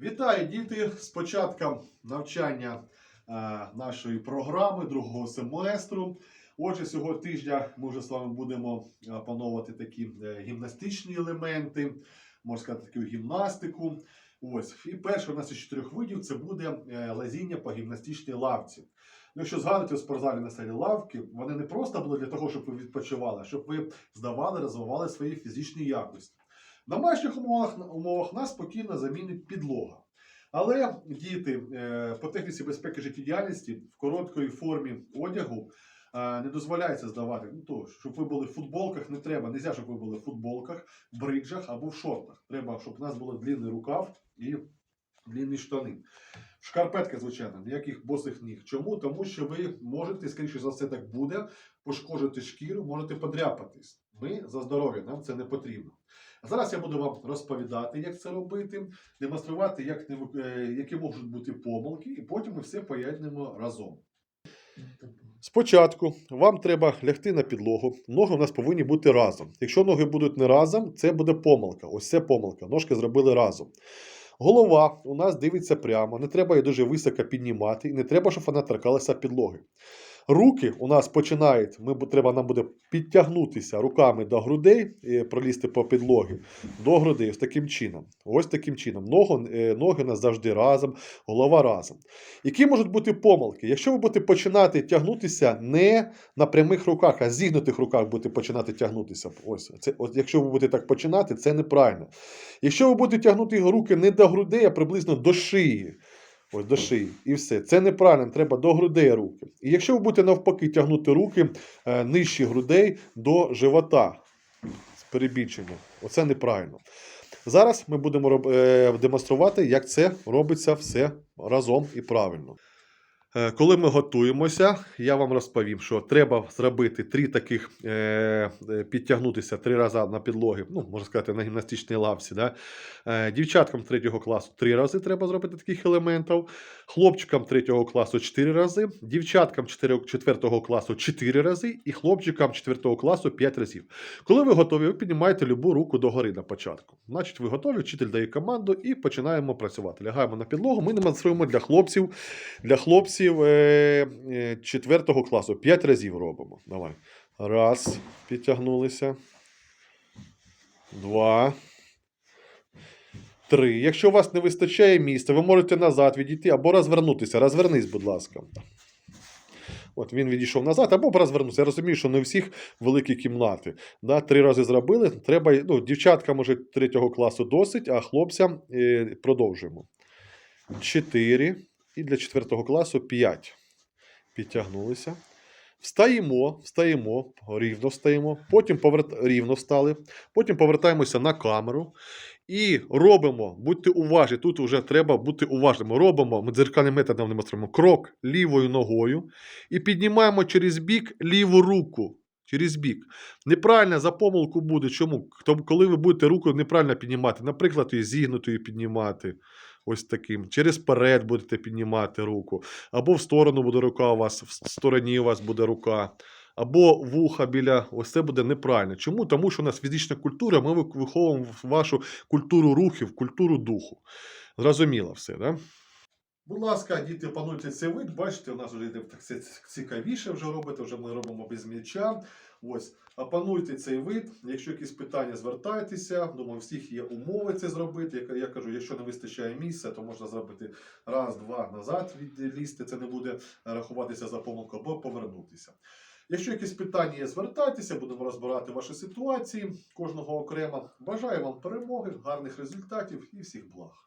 Вітаю, діти! З початком навчання е, нашої програми другого семестру. Отже, цього тижня ми вже з вами будемо опановувати такі е, гімнастичні елементи, можна сказати, таку гімнастику. Ось. І перший у нас із чотирьох видів це буде е, лазіння по гімнастичній лавці. Ну, якщо згадуєте у спортзалі на селі лавки, вони не просто були для того, щоб ви відпочивали, а щоб ви здавали, розвивали свої фізичні якості. В домашніх умовах, умовах нас спокійно замінить підлога. Але діти е, по техніці безпеки життєдіяльності в короткої формі одягу е, не дозволяється здавати. Ну, то, щоб ви були в футболках, не треба. Не щоб ви були в футболках, бриджах або в шортах. Треба, щоб у нас був длинний рукав і длинні штани. Шкарпетка, звичайно, ніяких босих ніг. Чому? Тому що ви можете, скоріше за все, так буде, пошкодити шкіру, можете подряпатись. Ми за здоров'я, нам це не потрібно. Зараз я буду вам розповідати, як це робити, демонструвати, як не, е, які можуть бути помилки, і потім ми все поєднуємо разом. Спочатку вам треба лягти на підлогу. Ноги у нас повинні бути разом. Якщо ноги будуть не разом, це буде помилка. Ось це помилка. Ножки зробили разом. Голова у нас дивиться прямо, не треба її дуже високо піднімати, і не треба, щоб вона торкалася підлоги. Руки у нас починають, ми, треба нам буде підтягнутися руками до грудей, е, пролізти по підлогі, до грудей, ось таким чином. Ось таким чином. Ноги, е, ноги у нас завжди разом, голова разом. Які можуть бути помилки? Якщо ви будете починати тягнутися не на прямих руках, а зігнутих руках будете починати тягнутися. Ось, це, от, якщо ви будете так починати, це неправильно. Якщо ви будете тягнути руки не до грудей, а приблизно до шиї. Ось до шиї. І все. Це неправильно, треба до грудей руки. І якщо ви будете навпаки тягнути руки е, нижче грудей до живота з перебільшенням, оце неправильно. Зараз ми будемо е, демонструвати, як це робиться все разом і правильно. Е, Коли ми готуємося, я вам розповім, що треба зробити три таких е, е, підтягнутися три рази на підлоги, ну, можна сказати, на гімнастичній лавці. Да? Дівчаткам третього класу три рази треба зробити таких елементів, хлопчикам третього класу чотири рази, дівчаткам четвертого класу чотири рази і хлопчикам четвертого класу п'ять разів. Коли ви готові, ви піднімаєте любу руку догори на початку. Значить, ви готові, вчитель дає команду і починаємо працювати. Лягаємо на підлогу. Ми демонструємо для хлопців, для хлопців е, е, четвертого класу. П'ять разів робимо. Давай. Раз, підтягнулися. Два. Три. Якщо у вас не вистачає місця, ви можете назад відійти або розвернутися. Розвернись, будь ласка. От він відійшов назад, або розвернувся. Я розумію, що не всіх великі кімнати. Да, три рази зробили. Треба, ну, дівчаткам може третього класу досить, а хлопцям е, продовжуємо. Чотири. І для четвертого класу п'ять. Підтягнулися. Встаємо, встаємо, рівно встаємо, потім поверт... рівно стали, потім повертаємося на камеру і робимо, будьте уважні, тут вже треба бути уважними. Робимо, ми дзеркальним методом демонструємо крок лівою ногою і піднімаємо через бік ліву руку. Через бік. Неправильно за помилку буде. Чому? Коли ви будете руку неправильно піднімати, наприклад, її зігнутою піднімати. Ось таким. Через перед будете піднімати руку. Або в сторону буде рука у вас, в стороні у вас буде рука. Або вуха біля. Ось це буде неправильно. Чому? Тому що у нас фізична культура, ми виховуємо вашу культуру рухів, культуру духу. Зрозуміло все, да? Будь ласка, діти, пануйте цей вид. Бачите, у нас вже йде так це цікавіше вже робити, вже ми робимо без м'яча. Ось, опануйте цей вид. Якщо якісь питання, звертайтеся. Думаю, всіх є умови це зробити. Я, я кажу, якщо не вистачає місця, то можна зробити раз, два назад відлізти. Це не буде рахуватися за помилку, або повернутися. Якщо якісь питання є, звертайтеся, будемо розбирати ваші ситуації кожного окремо. Бажаю вам перемоги, гарних результатів і всіх благ.